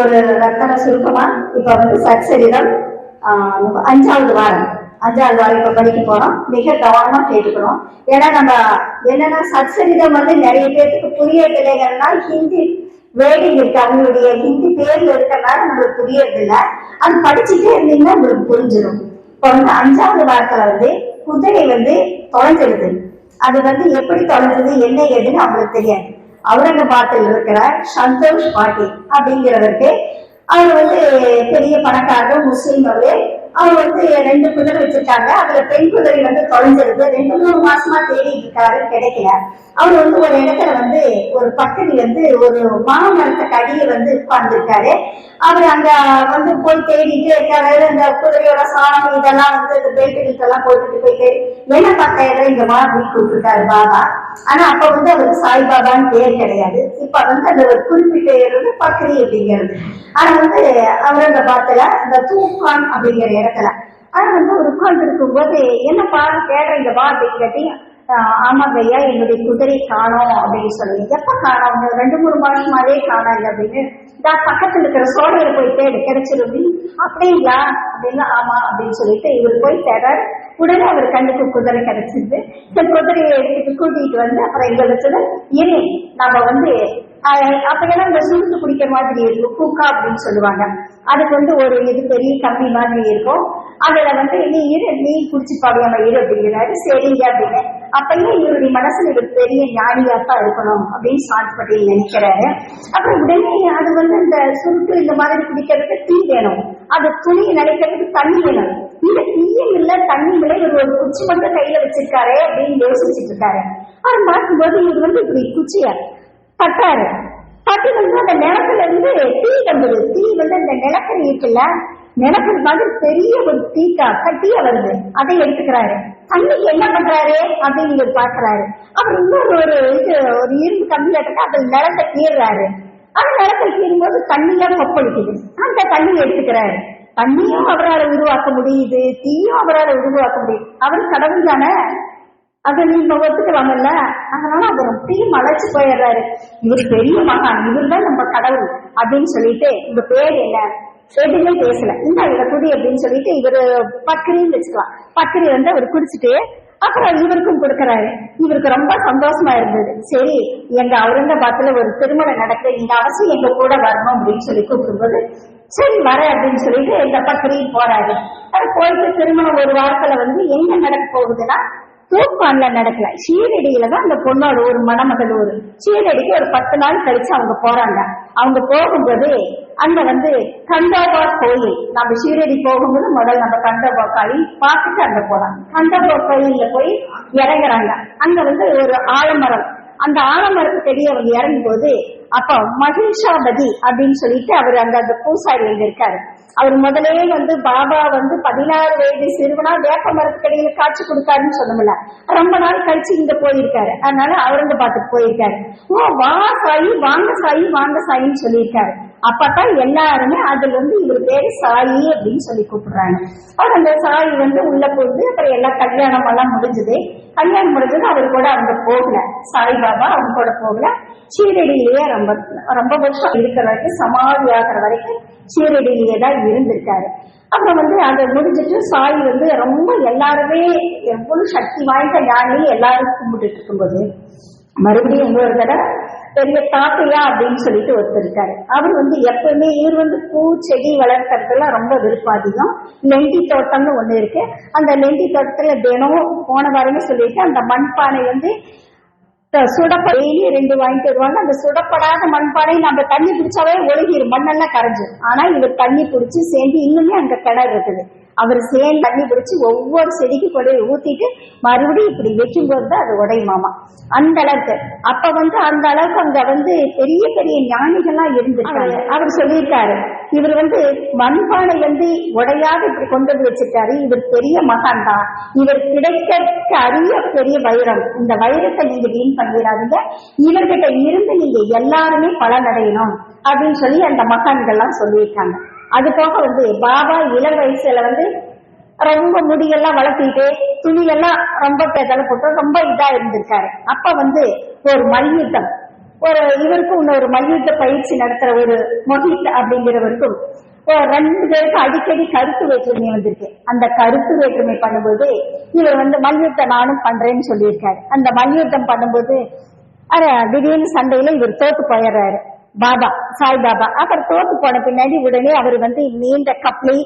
ஒரு ரத்தன சுருக்கமா இப்ப வந்து சச்சரிதம் அஞ்சாவது வாரம் அஞ்சாவது வாரம் இப்ப படிக்க போறோம். மிக கவனமா கேட்டுக்கணும். ஏன்னா நம்ம என்னன்னா சச்சரிதம் வந்து நிறைய பேருக்கு புரியவில்லைங்கன்னா ஹிந்தி வேடிங் இருக்கு அவங்களுடைய ஹிந்தி பேர்ல இருக்கிறனால நம்மளுக்கு புரியறதில்லை. அது படிச்சுட்டே இருந்தீங்கன்னா உங்களுக்கு புரிஞ்சிடும் இப்போ வந்து அஞ்சாவது வாரத்துல வந்து குதிரை வந்து தொலைஞ்சிருது. அது வந்து எப்படி தொலைஞ்சது என்ன ஏதுன்னு அவங்களுக்கு தெரியாது. அவுரங்காபாத்தில் இருக்கிற சந்தோஷ் பாட்டி அப்படிங்கிறவருக்கு அவர் வந்து பெரிய பணக்காரர் முஸ்லீம் அவரு. அவர் வந்து ரெண்டு குதிரை வச்சிருக்காங்க. அதுல பெண் குதிரை வந்து தொலைஞ்சிருது. ரெண்டு மூணு மாசமா தேடிட்டு இருக்காரு கிடைக்கல. அவர் வந்து ஒரு இடத்துல வந்து ஒரு பக்கடி வந்து ஒரு மாமரத்துக்கு அடியில வந்து உட்கார்ந்துருக்காரு. அவர் அங்க வந்து போய் தேடிட்டு இருக்காரு. இந்த குதிரையோட சாணம் இதெல்லாம் வந்து இந்த பெல்ட் எல்லாம் போட்டுட்டு போயிட்டு என்ன பார்த்த இங்க மாதிரி அப்படின்னு கூப்பிட்டுருக்காரு பாபா. ஆனா அப்ப வந்து அவருக்கு சாய்பாபான்னு பேர் கிடையாது. இப்ப வந்து அந்த ஒரு குறிப்பிட்ட வந்து பக்ரி அப்படிங்கிறது. ஆனா வந்து அவுரங்காபாத்ல இந்த தூக்கான் அப்படிங்கிற இடத்துல. ஆனா வந்து அவர் உட்கார்ந்து இருக்கும்போது என்னப்பா கேடுறீங்க வா அப்படின்னு கேட்டீங்க. ஆமாங்க ஐயா என்னுடைய குதிரை காணோம் அப்படின்னு சொல்லி எப்ப காணோம்? ரெண்டு மூணு மாசமாவே காணாது அப்படின்னு. நான் பக்கத்துல இருக்கிற சோழையில போய் தேடு கிடைச்சிரும் அப்படின்னு அப்படிங்களா அப்படின்னு ஆமா அப்படின்னு சொல்லிட்டு இவர் போய் தேடார் உடனே அவர் கண்ணுக்கு குதிரை கிடைச்சிருந்து இந்த குதிரையை எடுத்துட்டு கூட்டிட்டு வந்து அப்புறம் எங்க வச்சது இரு நம்ம வந்து ஆஹ் அப்பெல்லாம் இந்த சுருட்டு குடிக்கிற மாதிரி இருக்கும் கூக்கா அப்படின்னு சொல்லுவாங்க. அதுக்கு வந்து ஒரு இது பெரிய கம்பி மாதிரி இருக்கும். அதுல வந்து நீ இரு நீ குடிச்சு பாடியாம இரு அப்படிங்கிறாரு. சரிங்க அப்படின்னு. அப்பயும் இவருடைய மனசுல இவர் பெரிய ஞானியாத்தான் இருக்கணும் அப்படின்னு சாந்த் பட்டேல் நினைக்கிறாரு. அப்புறம் உடனே அது வந்து இந்த சுருட்டு இந்த மாதிரி குடிக்கிறதுக்கு டீ வேணும். அது துணி நினைக்கிறதுக்கு தண்ணி வேணும். இந்த தீயும் இல்ல தண்ணியும் இல்ல. இவர் ஒரு குச்சி மட்டும் கையில வச்சிருக்காரு அப்படின்னு யோசிச்சுட்டு இருக்காரு. அது பார்க்கும்போது இவர் வந்து இப்படி குச்சிய பட்டாரு பட்டு வந்து அந்த நிலத்துல இருந்து தீ வந்தது. தீ வந்து அந்த நிலக்கரி இருக்குல்ல எனக்கு மாதிரி பெரிய ஒரு தீட்டா கட்டியா வருது அதை எடுத்துக்கிறாரு. தண்ணிக்கு என்ன பண்றாரு? அப்படின்னு பாக்குறாரு அவர் இன்னொரு ஒரு இது ஒரு இரும்பு கம்பியில இருக்கு அதில் நிலத்தை கீறுறாரு. அந்த நிலத்தை கீறும்போது தண்ணியா கொப்பளிக்குது அந்த தண்ணி எடுத்துக்கிறாரு. தண்ணியும் அவரால் உருவாக்க முடியுது. தீயும் அவரால் உருவாக்க முடியுது. அவர் கடவுள் தானே. அதை நீங்க ஒத்துக்கலாம்ல அதனால அவர் அப்படியே மலைச்சு போயிடுறாரு. இவர் பெரிய மகான். இவர் தான் நம்ம கடவுள் அப்படின்னு சொல்லிட்டு இந்த பேர் என்ன? எதுவுமே பேசல. இந்த இவரை குடி அப்படின்னு சொல்லிட்டு இவரு பக்கிரின்னு வச்சுக்கலாம். பக்கிரி வந்து அவர் குடிச்சிட்டு அப்புறம் இவருக்கும் கொடுக்கறாரு. இவருக்கு ரொம்ப சந்தோஷமா இருந்தது. சரி எங்க அவுரங்காபாத்ல ஒரு திருமணம் நடக்குது இந்த அவசியம் எங்க கூட வரணும் அப்படின்னு சொல்லி கூப்பிடும்போது சரி வரேன் அப்படின்னு சொல்லிட்டு இந்த பக்கிரி போறாரு. அது போயிட்டு திருமணம் ஒரு வாரத்துல வந்து எங்க நடக்க போகுதுன்னா தூப்பான்ல நடக்கல. ஷீரடியில தான் அந்த பொண்ணோட ஒரு மணமகள் ஒரு ஷீரடிக்கு ஒரு பத்து நாள் கழிச்சு அவங்க போறாங்க. அவங்க போகும்போது அங்க வந்து கண்டோபா கோயில். நம்ம ஷீரடி போகும்போது முதல்ல நம்ம கண்டோபா கோயில் பார்த்துட்டு அங்க போறாங்க. கண்டோபா கோயில்ல போய் இறங்குறாங்க. அங்க வந்து ஒரு ஆலமரம். அந்த ஆலமரத்துக்கு அவங்க இறங்கும் போது அப்ப மகிஷாபதி அப்படின்னு சொல்லிட்டு அவர் அங்க அந்த பூசாரி இருக்காரு. அவர் முதலே வந்து பாபா வந்து பதினாறு வயது சிறுவனா வேப்ப மரத்துக்கடையில காட்சி கொடுத்தாருன்னு சொல்லல ரொம்ப நாள் கழிச்சு இங்க போயிருக்காரு. அதனால அவுரங்காபாத்துக்கு போயிருக்காரு. ஓ வா சாயி வாங்க சாயி வாங்க சாயின்னு சொல்லியிருக்காரு. அப்பதான் எல்லாருமே அதுல வந்து இவர் பேரு சாயி அப்படின்னு சொல்லி கூப்பிடுறாங்க. அவர் அந்த சாயி வந்து உள்ள போகுது அப்புறம் எல்லா கல்யாணம் எல்லாம் முடிஞ்சது. கல்யாணம் முடிஞ்சது அவர் கூட அவங்க போகல. சாய் பாபா அவங்க கூட போகல. சீரடியிலேயே ரொம்ப ரொம்ப வருஷம் இருக்கிற வரைக்கும் சமாதி ஆகிற வரைக்கும் சீரடியிலேயே தான் இருந்திருக்காரு. அப்புறம் வந்து அதை முடிஞ்சிட்டு சாய் வந்து ரொம்ப எல்லாருமே எவ்வளவு சக்தி வாய்ந்த ஞானி எல்லாரும் கும்பிட்டுட்டு இருக்கும்போது மறுபடியும் இன்னொரு தடவை பெரிய தாத்தையா அப்படின்னு சொல்லிட்டு ஒருத்தர் இருக்காரு அவர் வந்து எப்பவுமே இவர் வந்து பூ செடி வளர்க்கறதுல ரொம்ப விருப்பம் அதிகம். லெண்டி தோட்டம்னு ஒண்ணு இருக்கு. அந்த நெண்டி தோட்டத்துல தினமும் போன வாரமே சொல்லிட்டு அந்த மண்பானை வந்து த- சுடப்ப டெய்லி ரெண்டு வாங்கிட்டு வருவாங்க. அந்த சுடப்படாத மண்பானை நம்ம தண்ணி பிடிச்சாவே ஒழுகிடும் மண்ணெல்லாம் கரைஞ்சு ஆனா இவர் தண்ணி பிடிச்சி சேர்ந்து இன்னுமே அங்க கிணறு இருக்குது. அவர் சேர்ந்து தண்ணி பிடிச்சி ஒவ்வொரு செடிக்கு கொண்டு ஊத்திட்டு மறுபடியும் இப்படி வைக்கும் போது தான் அது உடையுமாமா அந்த அளவுக்கு. அப்ப வந்து அந்த அளவுக்கு அங்க வந்து பெரிய பெரிய ஞானிகள்லாம் இருந்திருக்காங்க. அவர் சொல்லியிருக்காரு. இவர் வந்து மண்பானை வந்து உடையாத இப்படி கொண்டு வந்து வச்சிருக்காரு. இவர் பெரிய மகான் தான். இவர் கிடைக்க அரிய பெரிய வைரம். இந்த வைரத்தை நீங்க வீண் பண்ணிடாதீங்க. இவர்கிட்ட இருந்து நீங்க எல்லாருமே பலனடையணும் அப்படின்னு சொல்லி அந்த மகான்கள்லாம் சொல்லியிருக்காங்க. அது போக வந்து பாபா இளம் வயசுல வந்து ரொம்ப முடியெல்லாம் வளர்த்திட்டு துணியெல்லாம் ரொம்ப பெதல போட்டு ரொம்ப இதா இருந்திருக்காரு. அப்ப வந்து ஒரு மல்யுத்தம். ஒரு இவருக்கும் இன்னொரு மல்யுத்த பயிற்சி நடத்துற ஒரு மொஹித் அப்படிங்கிறவருக்கும் ரெண்டு பேருக்கும் அடிக்கடி கருத்து வேற்றுமை வந்திருக்கு. அந்த கருத்து வேற்றுமை பண்ணும்போது இவர் வந்து மல்யுத்தம் நானும் பண்றேன்னு சொல்லியிருக்காரு. அந்த மல்யுத்தம் பண்ணும்போது அரே திடீர்னு சண்டையில இவர் தோத்து போயிடுறாரு. பாபா சாய் பாபா அப்புறம் தோத்து போன பின்னாடி உடனே அவர் வந்து நீண்ட கப்ளி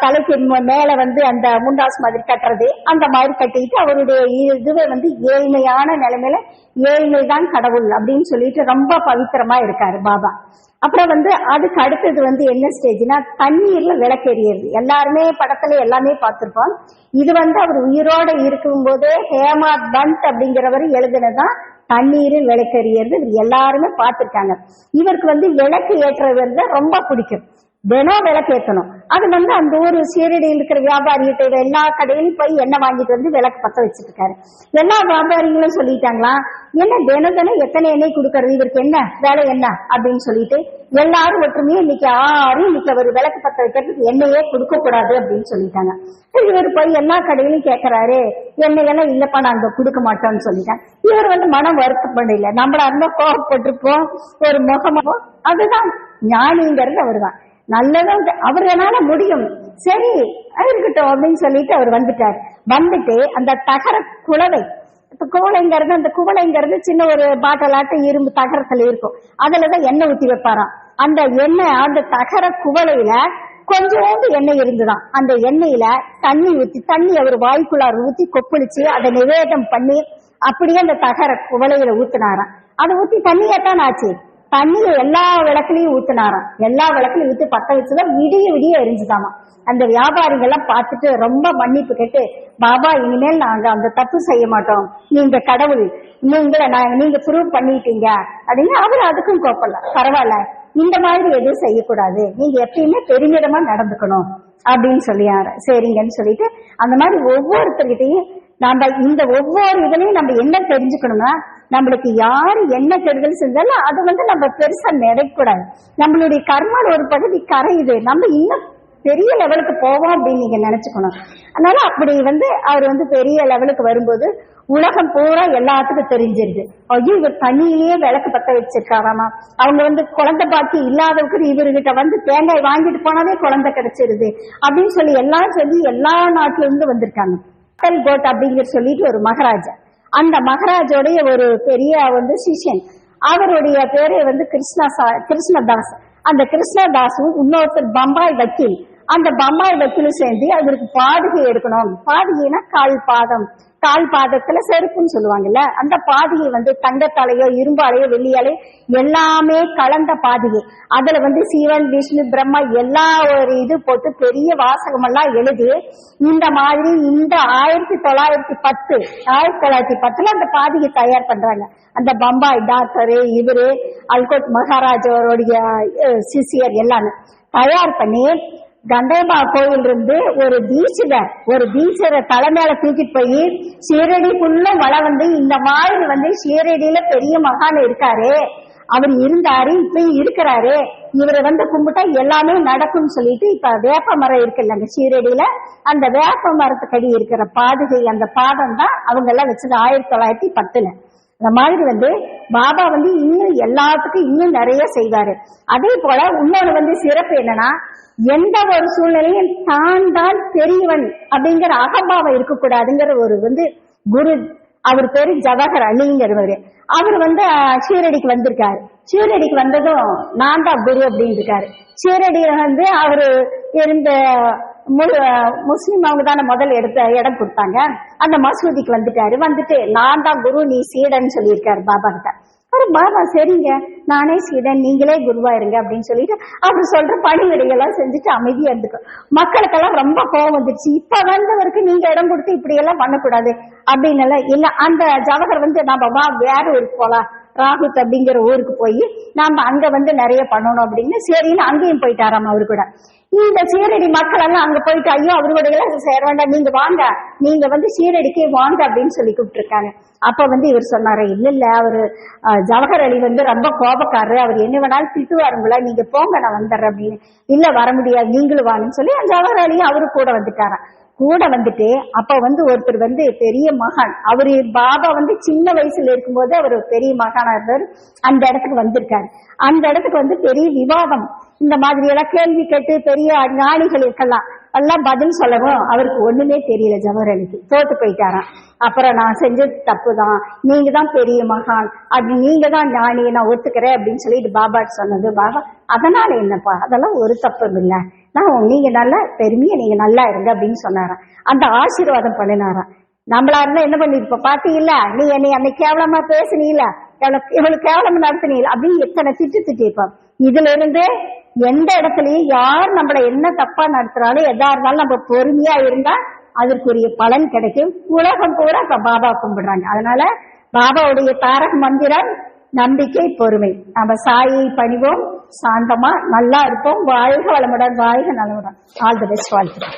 தலைக்கு மேல வந்து அந்த முண்டாஸ் மாதிரி கட்டுறது அந்த மாதிரி கட்டிட்டு அவருடைய இதுவே வந்து ஏழ்மையான நிலைமையில ஏழ்மை தான் கடவுள் அப்படின்னு சொல்லிட்டு ரொம்ப பவித்திரமா இருக்காரு பாபா. அப்புறம் வந்து அதுக்கு அடுத்தது வந்து என்ன ஸ்டேஜ்னா தண்ணீர்ல விளக்கெறியது. எல்லாருமே படத்துல எல்லாமே பார்த்திருப்போம். இது வந்து அவர் உயிரோட இருக்கும் போதே ஹேமா பந்த் அப்படிங்கிறவர் எழுதுனதான் தண்ணீர் விளக்கெறியது. எல்லாருமே பார்த்திருக்காங்க. இவருக்கு வந்து விளக்கு ஏற்றுறது ரொம்ப பிடிக்கும். தினம் விளக்கு ஏற்றணும் அது வந்து அந்த ஊர் சீரடியில் இருக்கிற வியாபாரிகிட்ட எல்லா கடையிலும் போய் எண்ணெய் வாங்கிட்டு வந்து விளக்கு பத்த வச்சுட்டு இருக்காரு எல்லா வியாபாரிகளும் சொல்லிட்டாங்களா? என்ன தினம் தினம் எத்தனை எண்ணெய் கொடுக்கறது? இவருக்கு என்ன? வேலை என்ன? அப்படின்னு சொல்லிட்டு எல்லாரும் ஒற்றுமையும் இன்னைக்கு யாரும் இன்னைக்கு அவர் விளக்கு பத்த வைக்கிறதுக்கு எண்ணெயே கொடுக்க கூடாது அப்படின்னு சொல்லிட்டாங்க. இவர் போய் எல்லா கடையிலும் கேட்கறாரு எண்ணெயெல்லாம் இல்லப்பா நாங்க கொடுக்க மாட்டோம்னு சொல்லிட்டாங்க இவர் வந்து மனம் வருத்தப்படல. நம்மளா அந்த கோவப்பட்டிருப்போம் ஒரு முகமோ அதுதான் ஞானிங்கிறது அவர்தான். நல்லதும் அவர்களால முடியும். சரி இருக்கட்டும் அப்படின்னு சொல்லிட்டு அவர் வந்துட்டார். வந்துட்டு அந்த தகர குளவை இப்ப குவளைங்கிறது அந்த குவளைங்கிறது சின்ன ஒரு பாட்டலாட்ட இரும்பு தகரத்துல இருக்கும். அதுலதான் எண்ணெய் ஊத்தி வைப்பாராம். அந்த எண்ணெய் அந்த தகர குவளையில கொஞ்சோண்டு எண்ணெய் இருந்துதான். அந்த எண்ணெயில தண்ணி ஊத்தி தண்ணி அவர் வாய்க்குள்ளார் ஊத்தி கொப்பளிச்சு அதை நிவேதம் பண்ணி அப்படியே அந்த தகர குவளையில ஊத்தினாராம். அதை ஊத்தி தண்ணியத்தான் ஆச்சு. தண்ணிய எல்லா விளக்குலயும் ஊத்துனாராம். எல்லா விளக்குலயும் ஊத்து பத்த வச்சுதான் விடிய விடிய எரிஞ்சுதாமா அந்த வியாபாரிகள் எல்லாம் பார்த்துட்டு ரொம்ப மன்னிப்பு கேட்டு பாபா இனிமேல் நாங்க அந்த தப்பு செய்ய மாட்டோம். நீங்க கடவுள் நீங்கள நாங்க நீங்க ப்ரூவ் பண்ணிட்டீங்க. அப்படின்னு அவர் அதுக்கும் கோப்பல பரவாயில்ல இந்த மாதிரி எதுவும் செய்யக்கூடாது. நீங்க எப்பயுமே பெருமிதமா நடந்துக்கணும். அப்படின்னு சொல்லியாரு. சரிங்கன்னு சொல்லிட்டு அந்த மாதிரி ஒவ்வொருத்தர்கிட்டையும் நம்ம இந்த ஒவ்வொரு இதுலயும் நம்ம என்ன தெரிஞ்சுக்கணும்னா நம்மளுக்கு யாரு என்ன கெடுதல் செஞ்சாலும் அது வந்து நம்ம பெருசா நினைக்கூடாது நம்மளுடைய கர்மால ஒரு பகுதி கரையுது. நம்ம இன்னும் பெரிய லெவலுக்கு போவோம் அப்படின்னு நீங்க நினைச்சுக்கணும். அதனால அப்படி வந்து அவர் வந்து பெரிய லெவலுக்கு வரும்போது உலகம் பூரா எல்லாத்துக்கும் தெரிஞ்சிருது. ஐயோ இவர் தண்ணியிலேயே விளக்கு பத்த வச்சிருக்காராமா? அவங்க வந்து குழந்தை பாக்கி இல்லாதவருக்கு இவர்கிட்ட வந்து தேங்காய் வாங்கிட்டு போனாலே குழந்தை கிடைச்சிருது அப்படின்னு சொல்லி எல்லாம் சொல்லி எல்லா நாட்டுல இருந்து வந்திருக்காங்க. அட்டல் கோட் அப்படிங்கிற சொல்லிட்டு ஒரு மகாராஜா. அந்த மகராஜோடைய ஒரு பெரிய வந்து சிஷியன். அவருடைய பேரு வந்து கிருஷ்ணா சா- கிருஷ்ணதாஸ். அந்த கிருஷ்ணதாஸும் இன்னொருத்தர் பம்பாய் வக்கீல். அந்த பம்பாய் வக்கீலும் சேர்ந்து அவருக்கு பாதுகை எடுக்கணும். பாதுகைனா கால் பாதம். கால் பாதத்துல செருப்புன்னு சொல்லுவாங்கல்ல அந்த பாதுகை வந்து தங்கத்தாலையோ இரும்பாலையோ வெள்ளியாலையோ எல்லாமே கலந்த பாதுகை. அதுல வந்து சிவன் விஷ்ணு பிரம்மா எல்லா ஒரு இது போட்டு பெரிய வாசகம் எல்லாம் எழுதி இந்த மாதிரி இந்த ஆயிரத்தி தொள்ளாயிரத்தி பத்து ஆயிரத்தி தொள்ளாயிரத்தி பத்துல அந்த பாதிகை தயார் பண்றாங்க. அந்த பம்பாய் டாக்டரு இவரு அல்கோட் மகாராஜ் சிசியர் எல்லாமே தயார் பண்ணி கண்டேபா கோயில் இருந்து ஒரு பீச்சில ஒரு பீச்சரை தலை மேல தூக்கிட்டு போய் ஷீரடி மழை வந்து இந்த மாதிரி வந்து ஷீரடியில பெரிய மகான் இருக்காரு. அவர் இருந்தாரு இப்பயும் இருக்கிறாரு. இவரை வந்து கும்பிட்டா எல்லாமே நடக்கும்னு சொல்லிட்டு இப்ப வேப்ப மரம் இருக்குல்ல அந்த சீரடியில அந்த வேப்ப மரத்துக்கடி இருக்கிற பாதுகை அந்த பாதம் தான் அவங்க எல்லாம் வச்சது ஆயிரத்தி தொள்ளாயிரத்தி பத்துல. அந்த மாதிரி வந்து பாபா வந்து இன்னும் எல்லாத்துக்கும் இன்னும் நிறைய செய்வாரு. அதே போல இன்னொரு வந்து சிறப்பு என்னன்னா எந்த ஒரு சூழ்நிலையும் தான் தான் பெரியவன் அப்படிங்கிற அகம்பாவம் இருக்கக்கூடாதுங்கிற ஒரு வந்து குரு அவர் பேரு ஜவஹர் அலிங்கிறவர். அவர் வந்து சீரடிக்கு ஷீரடிக்கு வந்திருக்காரு. ஷீரடிக்கு வந்ததும் நான் தான் குரு அப்படின்னு இருக்காரு ஷீரடியில வந்து அவரு இருந்த மு- அவங்க தானே முதல் எடுத்த இடம் கொடுத்தாங்க. அந்த மசூதிக்கு வந்துட்டாரு. வந்துட்டு நான் தான் குரு நீ சீடன்னு சொல்லியிருக்காரு பாபா கிட்ட அரு பாபா சரிங்க. நானே சீடன் நீங்களே குருவா இருங்க அப்படின்னு சொல்லிட்டு அவர் சொல்ற பணிவிடையெல்லாம் செஞ்சுட்டு அமைதியா இருந்துக்கும் மக்களுக்கெல்லாம் ரொம்ப கோவம் வந்துருச்சு இப்ப வந்தவருக்கு நீங்க இடம் கொடுத்து இப்படி எல்லாம் பண்ணக்கூடாது அப்படின்னு எல்லாம் இல்ல அந்த ஜவஹர் வந்து நாம வா வேற ஊருக்கு போலாம். ராகுத் அப்படிங்கிற ஊருக்கு போய் நாம அங்க வந்து நிறைய பண்ணணும் அப்படின்னு. சரின்னு அங்கேயும் போயிட்டாராம் அவரு கூட. இந்த சீரடி மக்கள் எல்லாம் அங்க போயிட்டு ஐயோ அவருடைய எல்லாம் சேர வேண்டாம். நீங்க வாங்க. நீங்க வந்து சீரடிக்கே வாங்க அப்படின்னு சொல்லி கூப்பிட்டுருக்காங்க. அப்ப வந்து இவர் சொன்னாரு இல்ல இல்ல அவரு ஜவஹர் அலி வந்து ரொம்ப கோபக்காரரு. அவர் என்ன வேணாலும் திட்டுவாருங்களா? நீங்க போங்க நான் வந்துடுறேன் அப்படின்னு. இல்ல வர முடியாது. நீங்களும் வாங்கன்னு சொல்லி ஜவஹர் அலியும் அவரு கூட வந்துட்டாராம். கூட வந்துட்டு அப்ப வந்து ஒருத்தர் வந்து பெரிய மகான். அவரு பாபா வந்து சின்ன வயசுல இருக்கும்போது அவர் பெரிய மகானா இருந்தார் அந்த இடத்துக்கு வந்திருக்காரு. அந்த இடத்துக்கு வந்து பெரிய விவாதம். இந்த மாதிரி எல்லாம் கேள்வி கேட்டு பெரிய ஞானிகள் இருக்கலாம். எல்லாம் பதில் சொல்லவும் அவருக்கு ஒண்ணுமே தெரியல ஜவஹர்லாலுக்கு தோத்து போயிட்டாராம். அப்புறம் நான் செஞ்சது தப்பு தான் நீங்க தான் பெரிய மகான். அது நீங்க தான் ஞானி நான் ஒத்துக்கிறேன் அப்படின்னு சொல்லிட்டு பாபா சொன்னது. பாபா அதனால என்னப்பா? அதெல்லாம் ஒரு தப்பும் இல்லை. நான் நீங்க நல்லா பெருமையா நீங்க நல்லா இருங்க அப்படின்னு சொன்னாராம். அந்த ஆசீர்வாதம் பண்ணினாராம். நம்மளா இருந்தா என்ன பண்ணிருப்ப பாத்தீங்களா நீ என்னை அன்னைக்கு கேவலமா பேசுனீல இவளுக்கு கேவலமா நடத்தினீல அப்படின்னு எத்தனை திட்டு திட்டிருப்பான் இதுல இருந்து எந்த இடத்துலயும் யார் நம்மள என்ன தப்பா நடத்துறாலும் எதா இருந்தாலும் நம்ம பொறுமையா இருந்தா அதற்குரிய பலன் கிடைக்கும். உலகம் பூரா பாபா கும்பிடுறாங்க. அதனால பாபாவுடைய தாரக மந்திரம் நம்பிக்கை பொறுமை. நம்ம சாயை பணிவோம் சாந்தமா நல்லா இருப்போம். வாழ்க வளமுடன் வாழ்க நலமுடன். All the best வாழ்த்துறோம்